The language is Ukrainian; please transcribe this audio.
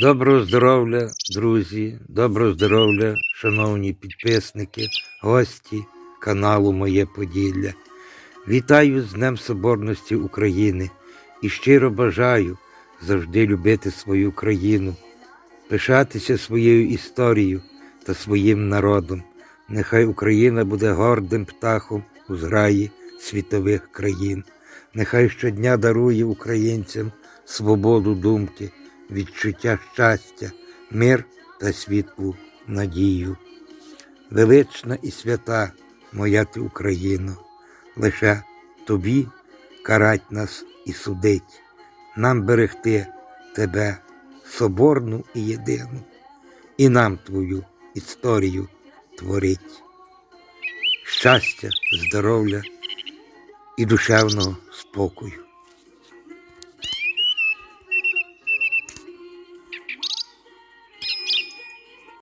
Доброго здоров'я, друзі, доброго здоров'я, шановні підписники, гості каналу Моє Поділля. Вітаю з Днем Соборності України і щиро бажаю завжди любити свою країну, пишатися своєю історією та своїм народом. Нехай Україна буде гордим птахом у зграї світових країн. Нехай щодня дарує українцям свободу думки, відчуття щастя, мир та світлу надію. Велична і свята моя ти Україно, лише тобі карать нас і судить, нам берегти тебе, соборну і єдину, і нам твою історію творить. Щастя, здоров'я і душевного спокою.